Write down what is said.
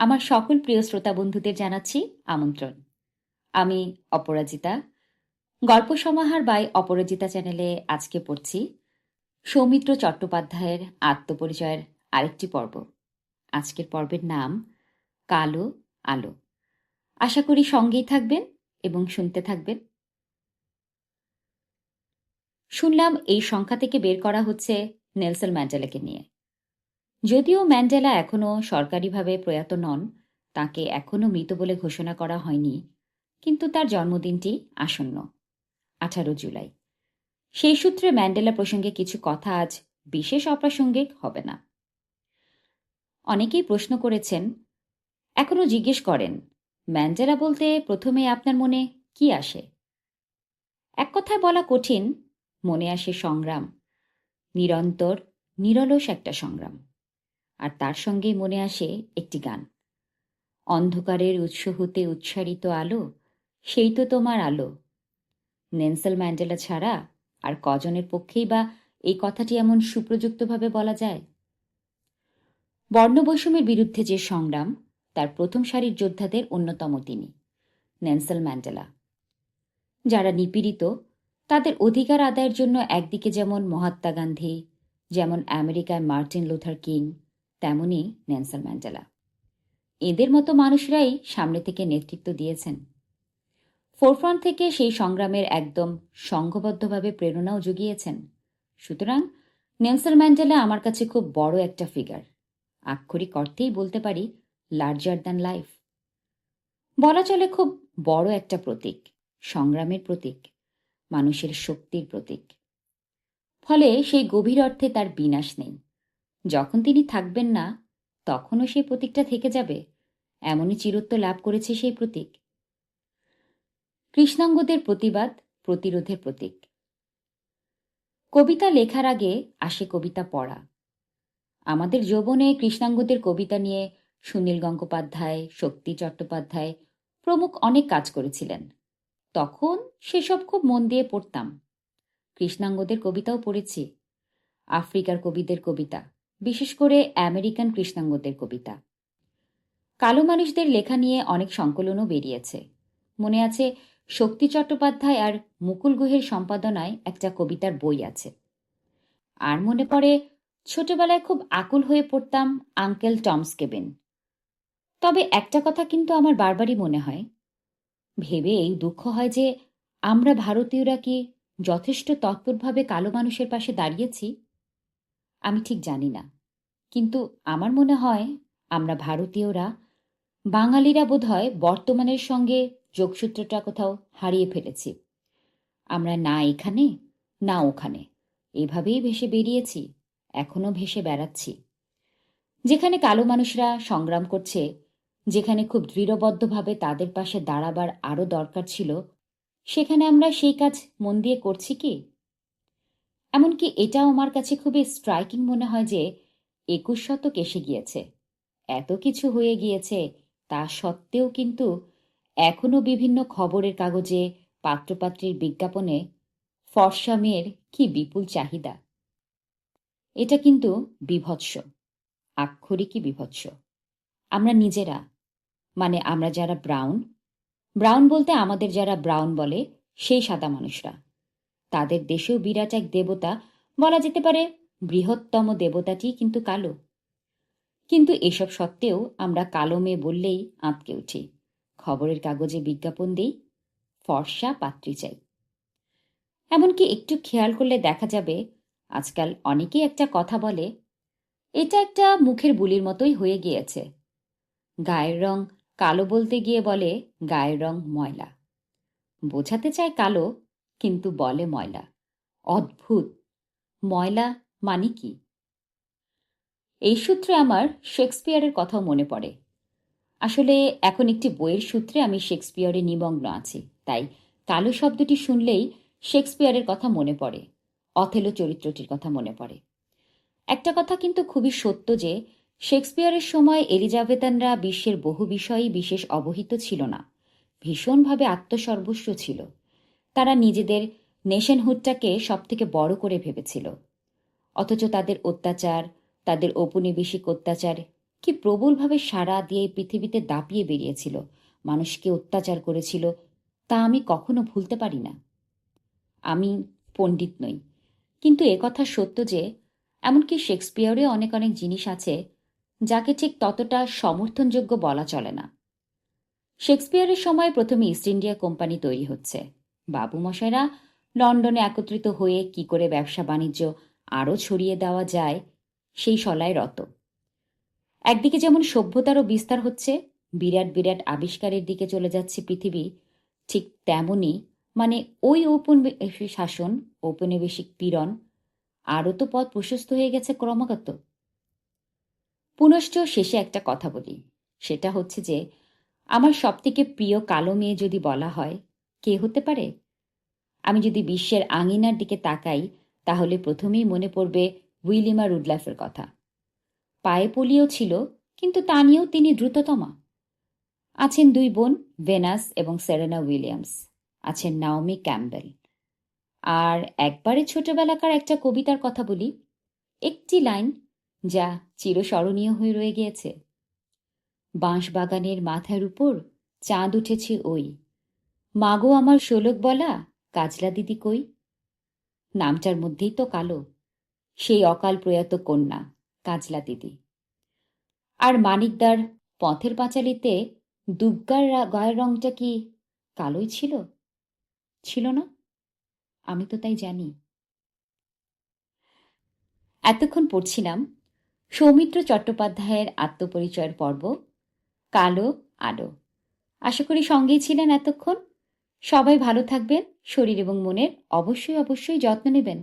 আমার সকল প্রিয় শ্রোতা বন্ধুদের জানাচ্ছি আমন্ত্রণ। আমি অপরাজিতা। গল্প সমাহার বাই অপরাজিতা চ্যানেলে আজকে পড়ছি সৌমিত্র চট্টোপাধ্যায়ের আত্মপরিচয়ের আরেকটি পর্ব। আজকের পর্বের নাম কালো আলো। আশা করি সঙ্গেই থাকবেন এবং শুনতে থাকবেন। শুনলাম এই সংখ্যা থেকে বের করা হচ্ছে নেলসন ম্যান্ডেলাকে নিয়ে। যদিও ম্যান্ডেলা এখনও সরকারিভাবে প্রয়াত নন, তাকে এখনও মৃত বলে ঘোষণা করা হয়নি, কিন্তু তার জন্মদিনটি আসন্ন, আঠারো জুলাই। সেই সূত্রে ম্যান্ডেলা প্রসঙ্গে কিছু কথা আজ বিশেষ অপ্রাসঙ্গিক হবে না। অনেকেই প্রশ্ন করেছেন এখনও জিজ্ঞেস করেন, ম্যান্ডেলা বলতে প্রথমে আপনার মনে কি আসে? এক কথায় বলা কঠিন, মনে আসে সংগ্রাম, নিরন্তর, নিরলস একটা সংগ্রাম। আর তার সঙ্গেই মনে আসে একটি গান। অন্ধকারের উৎস হতে উচ্চারিত আলো, সেই তো তোমার আলো। নেনসেল ম্যান্ডেলা ছাড়া আর কজনের পক্ষেই বা এই কথাটি এমন সুপ্রযুক্তভাবে বলা যায়? বর্ণবৈষম্যের বিরুদ্ধে যে সংগ্রাম, তার প্রথম সারির যোদ্ধাদের অন্যতম তিনি নেনসেল ম্যান্ডেলা। যারা নিপীড়িত, তাদের অধিকার আদায়ের জন্য একদিকে যেমন মহাত্মা গান্ধী, যেমন আমেরিকায় মার্টিন লুথার কিং তেমনই নেনসেল ম্যান্ডেলা। এদের মতো মানুষরাই সামনে থেকে নেতৃত্ব দিয়েছেন। ফোরফ্রন্ট থেকে সেই সংগ্রামের একদম সংঘবদ্ধভাবে প্রেরণাও জুগিয়েছেন। সুতরাং নেলসন ম্যান্ডেলা আমার কাছে খুব বড় একটা ফিগার আক্ষরিক অর্থেই বলতে পারি লার্জার দ্যান লাইফ বলা চলে খুব বড় একটা প্রতীক, সংগ্রামের প্রতীক, মানুষের শক্তির প্রতীক। ফলে সেই গভীর অর্থে তার বিনাশ নেই। যখন তিনি থাকবেন না, তখনও সেই প্রতীকটা থেকে যাবে। এমনই চিরত্ব লাভ করেছে সেই প্রতীক। কৃষ্ণাঙ্গদের প্রতিবাদ, প্রতিরোধের প্রতীক। কবিতা লেখার আগে আসে কবিতা পড়া। আমাদের যৌবনে কৃষ্ণাঙ্গদের কবিতা নিয়ে সুনীল গঙ্গোপাধ্যায়, শক্তি চট্টোপাধ্যায় প্রমুখ অনেক কাজ করেছিলেন। তখন সেসব খুব মন দিয়ে পড়তাম। কৃষ্ণাঙ্গদের কবিতাও পড়েছি। আফ্রিকার কবিদের কবিতা। বিশেষ করে আমেরিকান কৃষ্ণাঙ্গদের কবিতা। কালো মানুষদের লেখা নিয়ে অনেক সংকলনও বেরিয়েছে। মনে আছে শক্তি চট্টোপাধ্যায় আর মুকুল গুহের সম্পাদনায় একটা কবিতার বই আছে। আর মনে পড়ে, ছোটবেলায় খুব আকুল হয়ে পড়তাম আঙ্কেল টমস কেবেন। তবে একটা কথা কিন্তু আমার বারবারই মনে হয়। ভেবে এই দুঃখ হয় যে আমরা ভারতীয়রা কি যথেষ্ট তৎপরভাবে কালো মানুষের পাশে দাঁড়িয়েছি? আমি ঠিক জানি না। কিন্তু আমার মনে হয় আমরা ভারতীয়রা, বাঙালিরা বোধহয় বর্তমানের সঙ্গে যোগসূত্রটা কোথাও হারিয়ে ফেলেছি। আমরা না এখানে, না ওখানে, এভাবেই ভেসে বেরিয়েছি এখনও ভেসে বেড়াচ্ছি। যেখানে কালো মানুষরা সংগ্রাম করছে, যেখানে খুব দৃঢ়বদ্ধভাবে তাদের পাশে দাঁড়াবার আরও দরকার ছিল, সেখানে আমরা সেই কাজ মন দিয়ে করছি কি? এমনকি এটাও আমার কাছে খুবই স্ট্রাইকিং মনে হয় যে একুশ শতক এসে গিয়েছে। এত কিছু হয়ে গিয়েছে, তা সত্ত্বেও কিন্তু এখনও বিভিন্ন খবরের কাগজে, পাত্রপাত্রীর বিজ্ঞাপনে ফর্সা মেয়ের কি বিপুল চাহিদা। এটা কিন্তু বিভৎস, আক্ষরিকই বিভৎস। আমরা নিজেরা মানে আমরা যারা ব্রাউন ব্রাউন বলতে আমাদের যারা ব্রাউন বলে, সেই সাদা মানুষরা। তাদের দেশেও বিরাট এক দেবতা, বলা যেতে পারে বৃহত্তম দেবতাটি কিন্তু কালো। কিন্তু এসব সত্ত্বেও আমরা কালো মেয়ে বললেই আঁতকে উঠি। খবরের কাগজে বিজ্ঞাপন দিই, ফর্সা পাত্রী চাই। এমনকি একটু খেয়াল করলে দেখা যাবে, আজকাল অনেকেই একটা কথা বলে, এটা একটা মুখের বুলির মতোই হয়ে গিয়েছে। গায়ের রং কালো বলতে গিয়ে বলে গায়ের রং ময়লা। বোঝাতে চায় কালো কিন্তু বলে ময়লা। অদ্ভুত। ময়লা মানে কি? এই সূত্রে আমার শেক্সপিয়ারের কথাও মনে পড়ে। আসলে এখন একটি বইয়ের সূত্রে আমি শেক্সপিয়ারে নিমগ্ন আছি, তাই কালো শব্দটি শুনলেই শেক্সপিয়ারের কথা মনে পড়ে, অথেলো চরিত্রটির কথা মনে পড়ে। একটা কথা কিন্তু খুবই সত্য যে, শেক্সপিয়ারের সময় এলিজাবেতানরা বিশ্বের বহু বিষয়েই বিশেষ অবহিত ছিল না, ভীষণভাবে আত্মসর্বস্ব ছিল। তারা নিজেদের নেশনহুডটাকে সবথেকে বড় করে ভেবেছিল। অথচ তাদের অত্যাচার, তাদের ঔপনিবেশিক অত্যাচার কি প্রবলভাবে সারা দিয়ে পৃথিবীতে দাপিয়ে বেরিয়েছিল, মানুষকে অত্যাচার করেছিল, তা আমি কখনো ভুলতে পারি না। আমি পণ্ডিত নই। কিন্তু কথা সত্য যে, এমনকি শেক্সপিয়রে অনেক অনেক জিনিস আছে যাকে ঠিক ততটা সমর্থনযোগ্য বলা চলে না। শেক্সপিয়রের সময় প্রথমে ইস্ট ইন্ডিয়া কোম্পানি তৈরি হচ্ছে। বাবু মশাইরা লন্ডনে একত্রিত হয়ে কি করে ব্যবসা বাণিজ্য আরও ছড়িয়ে দেওয়া যায়, সেই সলায় রত। একদিকে যেমন সভ্যতারও বিস্তার হচ্ছে, বিরাট বিরাট আবিষ্কারের দিকে চলে যাচ্ছে পৃথিবী, ঠিক তেমনই মানে ওই ঔপনিবেশিক শাসন, ঔপনিবেশিক পীড়ন আরও তো পথ প্রশস্ত হয়ে গেছে ক্রমাগত। পুনশ্চ শেষে একটা কথা বলি, সেটা হচ্ছে যে আমার সবথেকে প্রিয় কালো মেয়ে যদি বলা হয় কে হতে পারে? আমি যদি বিশ্বের আঙিনার দিকে তাকাই, তাহলে প্রথমেই মনে পড়বে উইলিমা রুডলাফের কথা। পায়ে পোলিও ছিল, কিন্তু তা নিয়েও তিনি দ্রুততমা। আছেন দুই বোন, ভেনাস এবং সেরেনা উইলিয়ামস। আছেন নাওমি ক্যাম্বেল আর একবারে ছোটবেলাকার একটা কবিতার কথা বলি। একটি লাইন যা চিরস্মরণীয় হয়ে রয়ে গিয়েছে। বাঁশ বাগানের মাথার উপর চাঁদ উঠেছে ওই মাগো আমার শোলক বলা, কাজলা দিদি কই? নামটার মধ্যেই তো কালো, সেই অকাল প্রয়াত কন্যা, কাজলা দিদি। আর মানিকদার পথের পাঁচালিতে দুগ্গার গায়ের রংটা কি কালোই ছিল? ছিল না? আমি তো তাই জানি। এতক্ষণ পড়ছিলাম সৌমিত্র চট্টোপাধ্যায়ের আত্মপরিচয়ের পর্ব, কালো আলো। আশা করি সঙ্গেই ছিলেন এতক্ষণ। সবাই ভালো থাকবেন শরীর এবং মনের অবশ্যই অবশ্যই যত্ন নেবেন।